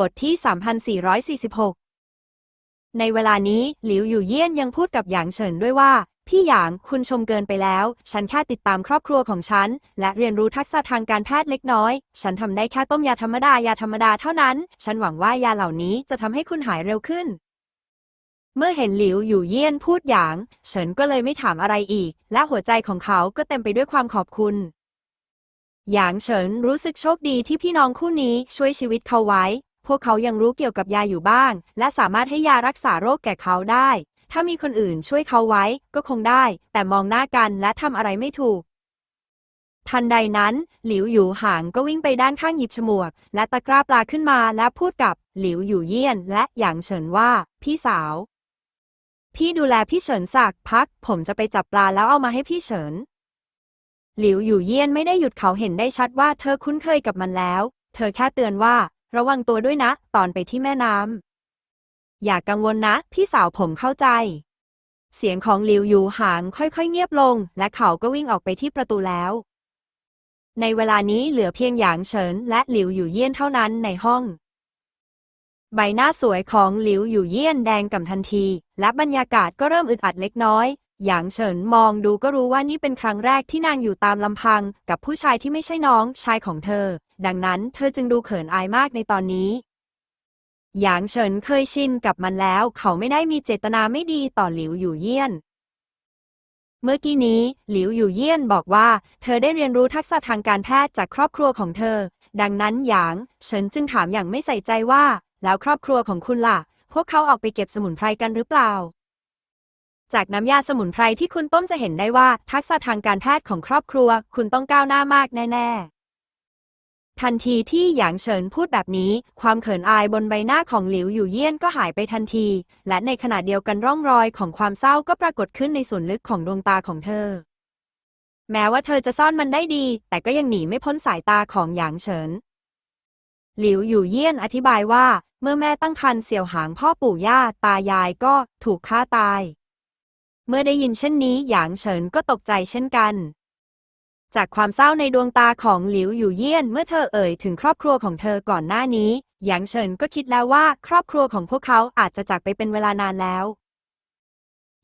บทที่ 3446 ในเวลานี้หลิวอยู่เยี่ยนยังพูดกับหยางเฉินด้วยว่า พี่หยางคุณชมเกินไปแล้ว ฉันแค่ติดตามครอบครัวของฉัน และเรียนรู้ทักษะทางการแพทย์เล็กน้อย ฉันทำได้แค่ต้มยาธรรมดายาธรรมดาเท่านั้น ฉันหวังว่ายาเหล่านี้จะทำให้คุณหายเร็วขึ้น เมื่อเห็นหลิวอยู่เยี่ยนพูดหยาง เฉินก็เลยไม่ถามอะไรอีก และหัวใจของเขาก็เต็มไปด้วยความขอบคุณหยางเฉินรู้สึกโชคดีที่พี่น้องคู่นี้ช่วยชีวิตเขาไว้ พวกเขายังรู้เกี่ยวกับยาอยู่บ้าง และสามารถให้ยารักษาโรคแก่เขาได้ ถ้ามีคนอื่นช่วยเขาไว้ก็คงได้ แต่มองหน้ากันและทำอะไรไม่ถูก ทันใดนั้น หลิวอยู่หางก็วิ่งไปด้านข้างหยิบฉมวก และตะกร้าปลาขึ้นมาและพูดกับหลิวอยู่เยี่ยน และหยางเฉินว่า พี่สาว พี่ดูแลพี่เฉินสักพัก ผมจะไปจับปลาแล้วเอามาให้พี่เฉินหลิวอยู่เยี่ยนไม่ได้หยุดเขาเห็นได้ชัดว่าเธอคุ้นเคยกับมันแล้ว เธอแค่เตือนว่า ระวังตัวด้วยนะ ตอนไปที่แม่น้ำ อย่ากกังวลนะ พี่สาวผมเข้าใจ เสียงของหลิวอยู่หางค่อยๆเงียบลง และเขาก็วิ่งออกไปที่ประตูแล้ว ในเวลานี้เหลือเพียงหยางเฉินและหลิวอยู่เยี่ยนเท่านั้นในห้อง ใบหน้าสวยของหลิวอยู่เยี่ยนแดงก่ำทันที และบรรยากาศก็เริ่มอึดอัดเล็กน้อยหยางเฉินมองดูก็รู้ว่านี่เป็นครั้งแรกที่นางอยู่ตามลำพัง กับผู้ชายที่ไม่ใช่น้องชายของเธอ ดังนั้นเธอจึงดูเขินอายมากในตอนนี้ หยางเฉินเคยชินกับมันแล้ว เขาไม่ได้มีเจตนาไม่ดีต่อหลิวอยู่เยี่ยน เมื่อกี้นี้ หลิวอยู่เยี่ยนบอกว่า เธอได้เรียนรู้ทักษะทางการแพทย์จากครอบครัวของเธอ ดังนั้นหยางเฉินจึงถามอย่างไม่ใส่ใจว่า แล้วครอบครัวของคุณล่ะ พวกเขาออกไปเก็บสมุนไพรกันหรือเปล่าจากน้ำยาสมุนไพรที่คุณต้มจะเห็นได้ว่า ทักษะทางการแพทย์ของครอบครัว คุณต้องก้าวหน้ามากแน่ ๆ ทันทีที่หยางเฉินพูดแบบนี้ ความเขินอายบนใบหน้าของหลิวอยู่เยี่ยนก็หายไปทันที และในขณะเดียวกันร่องรอยของความเศร้าก็ปรากฏขึ้นในส่วนลึกของดวงตาของเธอ แม้ว่าเธอจะซ่อนมันได้ดี แต่ก็ยังหนีไม่พ้นสายตาของหยางเฉิน หลิวอยู่เยี่ยนอธิบายว่า เมื่อแม่ตั้งครรภ์เสี่ยวหางพ่อปู่ย่าตายายก็ถูกฆ่าตาย เมื่อได้ยินเช่นนี้หยางเฉินก็ตกใจเช่นกัน จากความเศร้าในดวงตาของหลิวอยู่เยี่ยนเมื่อเธอเอ่ยถึงครอบครัวของเธอก่อนหน้านี้ หยางเฉินก็คิดแล้วว่าครอบครัวของพวกเขาอาจจะจากไปเป็นเวลานานแล้ว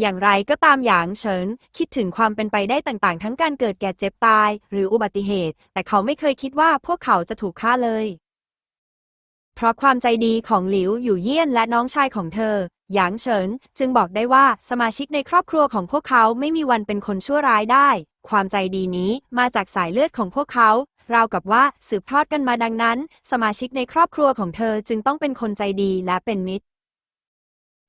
อย่างไรก็ตามหยางเฉินคิดถึงความเป็นไปได้ต่างๆ ทั้งการเกิดแก่เจ็บตาย หรืออุบัติเหตุ แต่เขาไม่เคยคิดว่าพวกเขาจะถูกฆ่าเลย เพราะความใจดีของหลิวอยู่เยี่ยนและน้องชายของเธอ หยางเฉินจึงบอกได้ว่าสมาชิกในครอบครัวของพวกเขาไม่มีวันเป็นคนชั่วร้ายได้ ความใจดีนี้มาจากสายเลือดของพวกเขา ราวกับว่าสืบทอดกันมาดังนั้น สมาชิกในครอบครัวของเธอจึงต้องเป็นคนใจดีและเป็นมิตร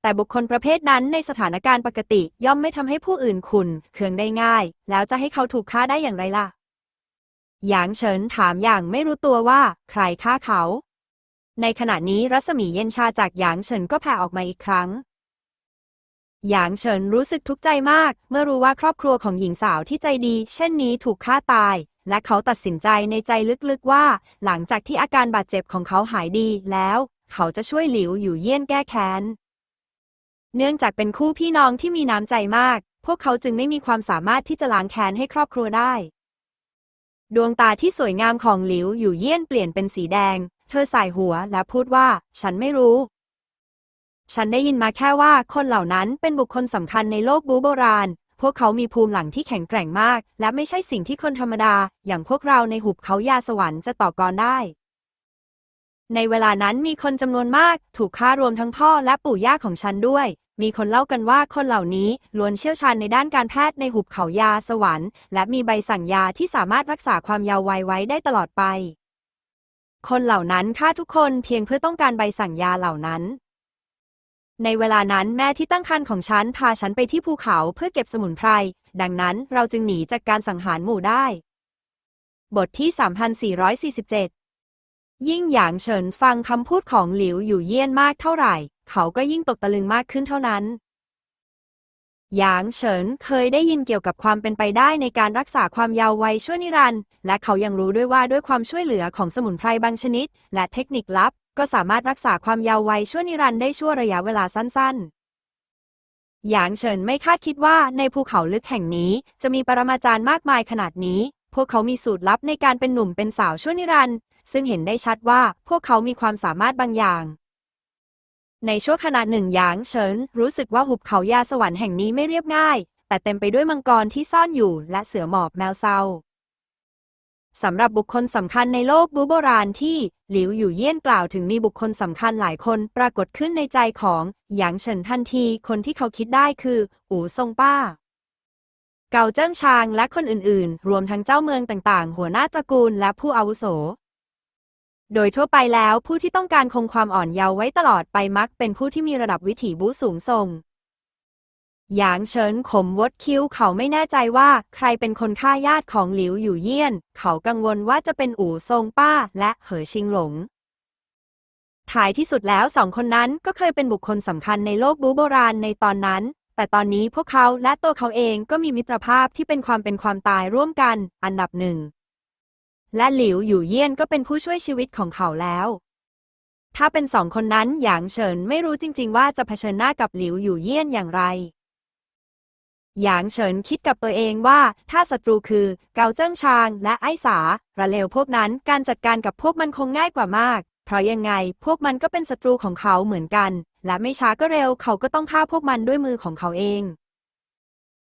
แต่บุคคลประเภทนั้นในสถานการณ์ปกติย่อมไม่ทำให้ผู้อื่นขุนเคืองได้ง่าย แล้วจะให้เขาถูกฆ่าได้อย่างไรล่ะหยางเฉินถามอย่างไม่รู้ตัวว่า ใครฆ่าเขา ในขณะนี้รัศมีเย็นชาจากหยางเฉินก็แผ่ออกมาอีกครั้ง หยางเฉินรู้สึกทุกข์ใจมาก เมื่อรู้ว่าครอบครัวของหญิงสาวที่ใจดี เช่นนี้ถูกฆ่าตาย และเขาตัดสินใจในใจลึกๆว่า หลังจากที่อาการบาดเจ็บของเขาหายดีแล้ว เขาจะช่วยหลิวอยู่เยี่ยนแก้แค้น เนื่องจากเป็นคู่พี่น้องที่มีน้ำใจมาก พวกเขาจึงไม่มีความสามารถที่จะล้างแค้นให้ครอบครัวได้ดวงตาที่สวยงามของหลิวอยู่เยี่ยนเปลี่ยนเป็นสีแดง เธอสายหัวและพูดว่า ฉันไม่รู้ ฉันได้ยินมาแค่ว่าคนเหล่านั้นเป็นบุคคลสำคัญในโลกบูโบราณ พวกเขามีภูมิหลังที่แข็งแกร่งมาก และไม่ใช่สิ่งที่คนธรรมดา อย่างพวกเราในหุบเขายาสวรรค์จะต่อกรได้ ในเวลานั้นมีคนจำนวนมาก ถูกฆ่ารวมทั้งพ่อและปู่ย่าของฉันด้วย มีคนเล่ากันว่าคนเหล่านี้ล้วนเชี่ยวชาญในด้านการแพทย์ในหุบเขายาสวรรค์ และมีใบสั่งยาที่สามารถรักษาความยาววัยไว้ได้ตลอดไป คนเหล่านั้นฆ่าทุกคนเพียงเพื่อต้องการใบสั่งยาเหล่านั้น ในเวลานั้นแม่ที่ตั้งครรภ์ของฉันพาฉันไปที่ภูเขาเพื่อเก็บสมุนไพร ดังนั้นเราจึงหนีจากการสังหารหมู่ได้ บทที่ 3447 ยิ่งหยางเฉินฟังคำพูดของหลิวอยู่เยี่ยนมากเท่าไหร่ เขาก็ยิ่งตกตะลึงมากขึ้นเท่านั้น หยางเฉินเคยได้ยินเกี่ยวกับความเป็นไปได้ในการรักษาความยาววัยชั่วนิรันดร์และเขายังรู้ด้วยว่าด้วยความช่วยเหลือของสมุนไพรบางชนิด และเทคนิคลับ ก็สามารถรักษาความยาววัยชั่วนิรันดร์ได้ชั่วระยะเวลาสั้น ๆ หยางเฉินไม่คาดคิดว่าในภูเขาลึกแห่งนี้ จะมีปรมาจารย์มากมายขนาดนี้ พวกเขามีสูตรลับในการเป็นหนุ่มเป็นสาวชั่วนิรันดร์ซึ่งเห็นได้ชัดว่าพวกเขามีความสามารถบางอย่าง ในช่วงขณะหนึ่งหยางเฉินรู้สึกว่าหุบเขายาสวรรค์แห่งนี้ไม่เรียบง่าย แต่เต็มไปด้วยมังกรที่ซ่อนอยู่และเสือหมอบแมวเซาสำหรับบุคคลสำคัญในโลกบูโบราณที่หลิวอยู่เยี่ยนกล่าวถึงมีบุคคลสำคัญหลายคนปรากฏขึ้นในใจของหยางเฉินทันทีคนที่เขาคิดได้คือ อู่ซงป้า เกาเจิ้งชางและคนอื่นๆ รวมทั้งเจ้าเมืองต่างๆ หัวหน้าตระกูลและผู้อาวุโส โดยทั่วไปแล้วผู้ที่ต้องการคงความอ่อนเยาว์ไว้ตลอดไปมักเป็นผู้ที่มีระดับวิถีบูสูงส่ง หยางเฉินขมวดคิ้วเขาไม่แน่ใจว่าใครเป็นคนฆ่าญาติของหลิวอยู่เยี่ยน เขากังวลว่าจะเป็นอู่ซงป้าและเหอชิงหลงท้ายที่สุดแล้วสองคนนั้นก็เคยเป็นบุคคลสำคัญในโลกบูโบราณในตอนนั้น แต่ตอนนี้พวกเขาและตัวเขาเองก็มีมิตรภาพที่เป็นความเป็นความตายร่วมกัน อันดับหนึ่ง และหลิวอยู่เยี่ยนก็เป็นผู้ช่วยชีวิตของเขาแล้ว ถ้าเป็นสองคนนั้นหยางเฉินไม่รู้จริง ๆ ว่าจะเผชิญหน้ากับหลิวอยู่เยี่ยนอย่างไร หยางเฉินคิดกับตัวเองว่า ถ้าศัตรูคือเกาเจิ้งชางและไอ้สาระเลวพวกนั้นการจัดการกับพวกมันคงง่ายกว่ามาก เพราะยังไงพวกมันก็เป็นศัตรูของเขาเหมือนกัน และไม่ช้าก็เร็วเขาก็ต้องฆ่าพวกมันด้วยมือของเขาเอง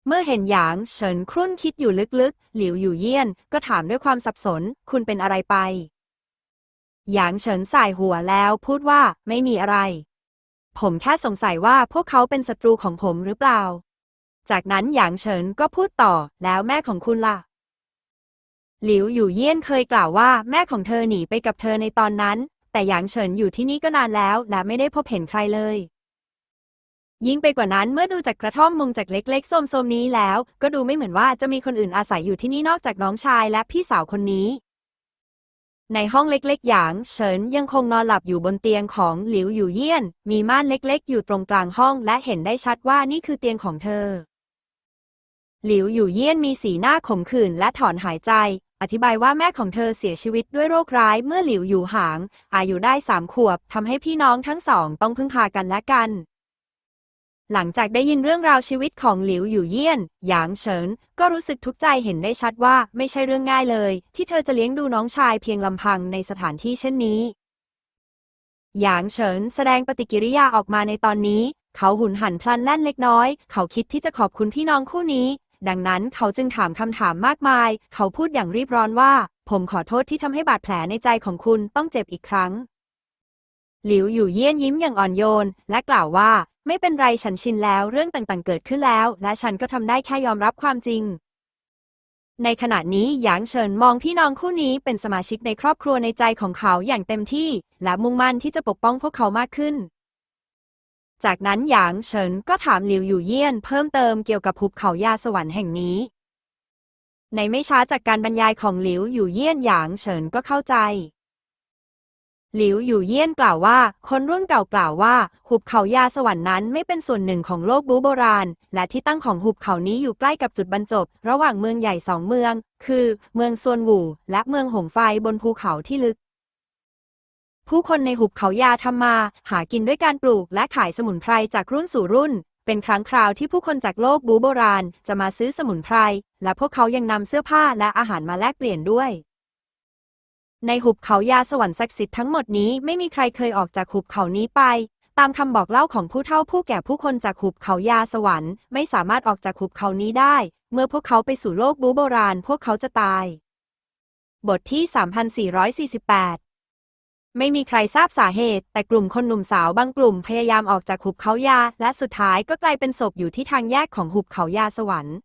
เมื่อเห็นหยางเฉินครุ่นคิดอยู่ลึกๆ หลิวอยู่เยี่ยน ก็ถามด้วยความสับสน คุณเป็นอะไรไป หยางเฉินสายหัวแล้วพูดว่าไม่มีอะไร ผมแค่สงสัยว่าพวกเขาเป็นศัตรูของผมหรือเปล่า จากนั้นหยางเฉินก็พูดต่อแล้วแม่ของคุณล่ะ หลิวอยู่เยี่ยนเคยกล่าวว่าแม่ของเธอหนีไปกับเธอในตอนนั้น แต่หยางเฉินอยู่ที่นี่ก็นานแล้ว และไม่ได้พบเห็นใครเลย ยิ่งไปกว่านั้นเมื่อดูจากกระท่อมมุงจากเล็กๆโซมๆนี้แล้ว ก็ดูไม่เหมือนว่าจะมีคนอื่นอาศัยอยู่ที่นี่นอกจากน้องชายและพี่สาวคนนี้ ในห้องเล็กๆ หยาง เฉินยังคงนอนหลับอยู่บนเตียงของหลิวอยู่เยี่ยน มีม่านเล็กๆ อยู่ตรงกลางห้องและเห็นได้ชัดว่านี่คือเตียงของเธอ หลิวอยู่เยี่ยนมีสีหน้าขมขื่นและถอนหายใจ อธิบายว่าแม่ของเธอเสียชีวิตด้วยโรคร้ายเมื่อหลิวอยู่หาง อายุได้สามขวบทำให้พี่น้องทั้งสองต้องพึ่งพากันและกัน หลังจากได้ยินเรื่องราวชีวิตของหลิวอยู่เยี่ยน หยางเฉิน ก็รู้สึกทุกข์ใจเห็นได้ชัดว่าไม่ใช่เรื่องง่ายเลย ที่เธอจะเลี้ยงดูน้องชายเพียงลำพังในสถานที่เช่นนี้ หยางเฉินแสดงปฏิกิริยาออกมาในตอนนี้ เขาหุนหันพลันแล่นเล็กน้อย เขาคิดที่จะขอบคุณพี่น้องคู่นี้ ดังนั้นเขาจึงถามคำถามมากมาย เขาพูดอย่างรีบร้อนว่า ผมขอโทษที่ทำให้บาดแผลในใจของคุณต้องเจ็บอีกครั้งหลิวอยู่เยี่ยนยิ้มอย่างอ่อนโยน และกล่าวว่า ไม่เป็นไรฉันชินแล้วเรื่องต่างๆ เกิดขึ้นแล้ว และฉันก็ทำได้แค่ยอมรับความจริง ในขณะนี้หยางเฉินมองพี่น้องคู่นี้เป็นสมาชิกในครอบครัวในใจของเขาอย่างเต็มที่ และมุ่งมั่นที่จะปกป้องพวกเขามากขึ้น จากนั้นหยางเฉินก็ถามหลิวอยู่เยี่ยน เพิ่มเติมเกี่ยวกับภูเขายาสวรรค์แห่งนี้ ในไม่ช้าจากการบรรยายของหลิวอยู่เยี่ยนหยางเฉินก็เข้าใจ หลิวอยู่เยี่ยนกล่าวว่า คนรุ่นเก่ากล่าวว่า หุบเขายาสวรรค์นั้นไม่เป็นส่วนหนึ่งของโลกบูโบราณ และที่ตั้งของหุบเขานี้อยู่ใกล้กับจุดบรรจบ ระหว่างเมืองใหญ่สองเมือง คือ เมืองซวนหวูและเมืองหงไฟบนภูเขาที่ลึก ผู้คนในหุบเขายาทำมา หากินด้วยการปลูกและขายสมุนไพรจากรุ่นสู่รุ่น เป็นครั้งคราวที่ผู้คนจากโลกบูโบราณ จะมาซื้อสมุนไพร และพวกเขายังนำเสื้อผ้าและอาหารมาแลกเปลี่ยนด้วย ในหุบเขายาสวรรค์ศักดิ์สิทธิ์ทั้งหมดนี้ไม่มีใครเคยออกจากหุบเขานี้ไป ตามคำบอกเล่าของผู้เฒ่าผู้แก่ผู้คนจากหุบเขายาสวรรค์ไม่สามารถออกจากหุบเขานี้ได้ เมื่อพวกเขาไปสู่โลกบูโบราณ พวกเขาจะตาย บทที่ 3448ไม่มีใครทราบสาเหตุ แต่กลุ่มคนหนุ่มสาวบางกลุ่มพยายามออกจากหุบเขายา และสุดท้ายก็กลายเป็นศพอยู่ที่ทางแยกของหุบเขายาสวรรค์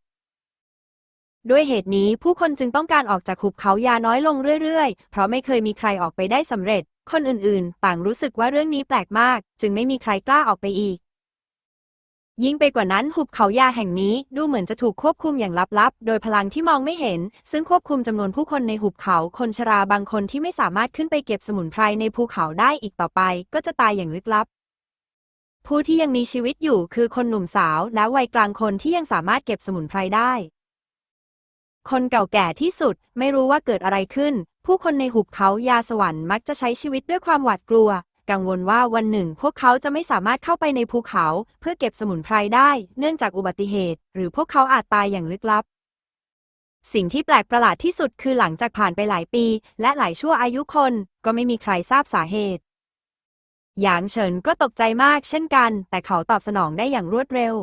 ด้วยเหตุนี้ผู้คนจึงต้องการออกจากหุบเขายาน้อยลงเรื่อยๆ เพราะไม่เคยมีใครออกไปได้สำเร็จ คนอื่นๆ ต่างรู้สึกว่าเรื่องนี้แปลกมาก จึงไม่มีใครกล้าออกไปอีก ยิ่งไปกว่านั้นหุบเขายาแห่งนี้ดูเหมือนจะถูกควบคุมอย่างลับๆ โดยพลังที่มองไม่เห็น ซึ่งควบคุมจำนวนผู้คนในหุบเขาคนชราบางคนที่ไม่สามารถขึ้นไปเก็บสมุนไพรในภูเขาได้อีกต่อไป ก็จะตายอย่างลึกลับผู้ที่ยังมีชีวิตอยู่คือคนหนุ่มสาวและวัยกลางคนที่ยังสามารถเก็บสมุนไพรได้ คนเก่าแก่ที่สุด ไม่รู้ว่าเกิดอะไรขึ้น ผู้คนในหุบเขายาสวรรค์มักจะใช้ชีวิตด้วยความหวาดกลัว กังวลว่าวันหนึ่ง พวกเขาจะไม่สามารถเข้าไปในภูเขา เพื่อเก็บสมุนไพรได้ เนื่องจากอุบัติเหตุ หรือพวกเขาอาจตายอย่างลึกลับ สิ่งที่แปลกประหลาดที่สุดคือหลังจากผ่านไปหลายปี และหลายชั่วอายุคน ก็ไม่มีใครทราบสาเหตุหยางเฉินก็ตกใจมากเช่นกัน แต่เขาตอบสนองได้อย่างรวดเร็ว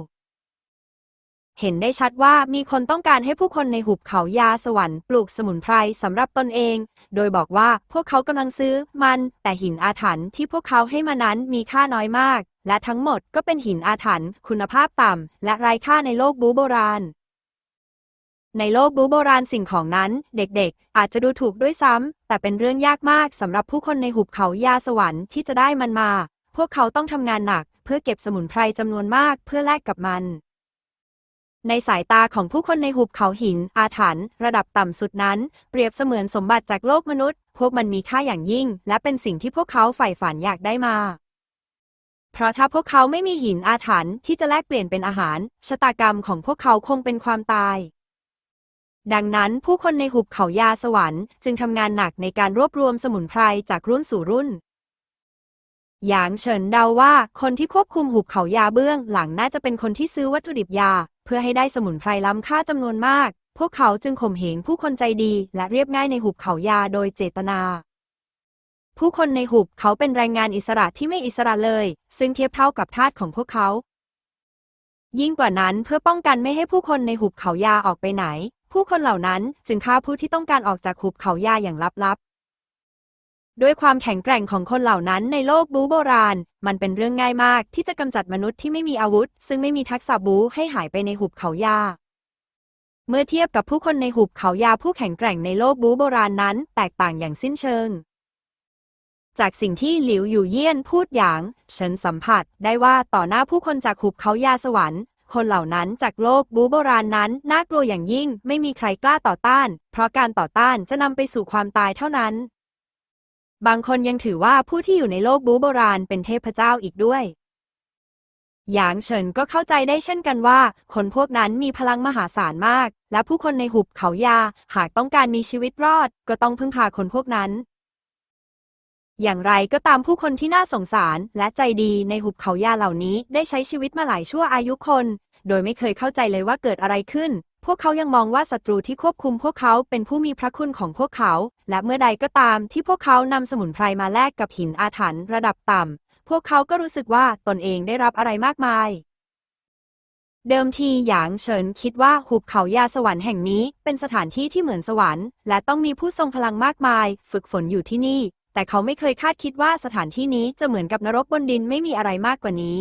เห็นได้ชัดว่ามีคนต้องการให้ผู้คนในหุบเขายาสวรรค์ปลูกสมุนไพรสำหรับตนเอง โดยบอกว่าพวกเขากำลังซื้อมัน แต่หินอาถรรพ์ที่พวกเขาให้มานั้นมีค่าน้อยมาก และทั้งหมดก็เป็นหินอาถรรพ์คุณภาพต่ำและไร้ค่าในโลกบูโบราณในโลกบูโบราณสิ่งของนั้น เด็กๆ อาจจะดูถูกด้วยซ้ำ แต่เป็นเรื่องยากมากสำหรับผู้คนในหุบเขายาสวรรค์ที่จะได้มันมา พวกเขาต้องทำงานหนัก เพื่อเก็บสมุนไพรจำนวนมากเพื่อแลกกับมัน ในสายตาของผู้คนในหุบเขาหิน อาถรรพ์ระดับต่ำสุดนั้น เปรียบเสมือนสมบัติจากโลกมนุษย์ พวกมันมีค่าอย่างยิ่ง และเป็นสิ่งที่พวกเขาใฝ่ฝันอยากได้มา เพราะถ้าพวกเขาไม่มีหินอาถรรพ์ที่จะแลกเปลี่ยนเป็นอาหาร ชะตากรรมของพวกเขาคงเป็นความตายดังนั้นผู้คนในหุบเขายาสวรรค์จึงทำงานหนักในการรวบรวมสมุนไพรจากรุ่นสู่รุ่น หยางเฉินเดาว่าคนที่ควบคุมหุบเขายาเบื้องหลังน่าจะเป็นคนที่ซื้อวัตถุดิบยา เพื่อให้ได้สมุนไพรล้ำค่าจำนวนมาก พวกเขาจึงข่มเหงผู้คนใจดี และเรียบง่ายในหุบเขายาโดยเจตนา ผู้คนในหุบเขาเป็นแรงงานอิสระที่ไม่อิสระเลย ซึ่งเทียบเท่ากับทาสของพวกเขา ยิ่งกว่านั้นเพื่อป้องกันไม่ให้ผู้คนในหุบเขายาออกไปไหน ผู้คนเหล่านั้นจึงฆ่าผู้ที่ต้องการออกจากหุบเขายาอย่างลับๆ ด้วยความแข็งแกร่งของคนเหล่านั้นในโลกบูโบราณ มันเป็นเรื่องง่ายมากที่จะกำจัดมนุษย์ที่ไม่มีอาวุธ ซึ่งไม่มีทักษะบูให้หายไปในหุบเขายา เมื่อเทียบกับผู้คนในหุบเขายาผู้แข็งแกร่งในโลกบูโบราณนั้น แตกต่างอย่างสิ้นเชิง จากสิ่งที่หลิวอยู่เยี่ยนพูดอย่างฉินสัมผัสได้ว่าต่อหน้าผู้คนจากหุบเขายาสวรรค์คนเหล่านั้นจากโลกบูโบราณนั้นน่ากลัวอย่างยิ่ง ไม่มีใครกล้าต่อต้าน เพราะการต่อต้านจะนำไปสู่ความตายเท่านั้น บางคนยังถือว่าผู้ที่อยู่ในโลกบูโบราณเป็นเทพเจ้าอีกด้วยหยางเฉินก็เข้าใจได้เช่นกันว่า คนพวกนั้นมีพลังมหาศาลมาก และผู้คนในหุบเขายา หากต้องการมีชีวิตรอด ก็ต้องพึ่งพาคนพวกนั้น อย่างไรก็ตามผู้คนที่น่าสงสารและใจดีในหุบเขายาเหล่านี้ได้ใช้ชีวิตมาหลายชั่วอายุคน โดยไม่เคยเข้าใจเลยว่าเกิดอะไรขึ้น พวกเขายังมองว่าศัตรูที่ควบคุมพวกเขาเป็นผู้มีพระคุณของพวกเขา และเมื่อใดก็ตามที่พวกเขานำสมุนไพรมาแลกกับหินอาถรรพ์ระดับต่ำ พวกเขาก็รู้สึกว่าตนเองได้รับอะไรมากมาย เดิมทีหยางเฉินคิดว่าหุบเขายาสวรรค์แห่งนี้เป็นสถานที่ที่เหมือนสวรรค์ และต้องมีผู้ทรงพลังมากมาย ฝึกฝนอยู่ที่นี่ แต่เขาไม่เคยคาดคิดว่าสถานที่นี้จะเหมือนกับนรกบนดินไม่มีอะไรมากกว่านี้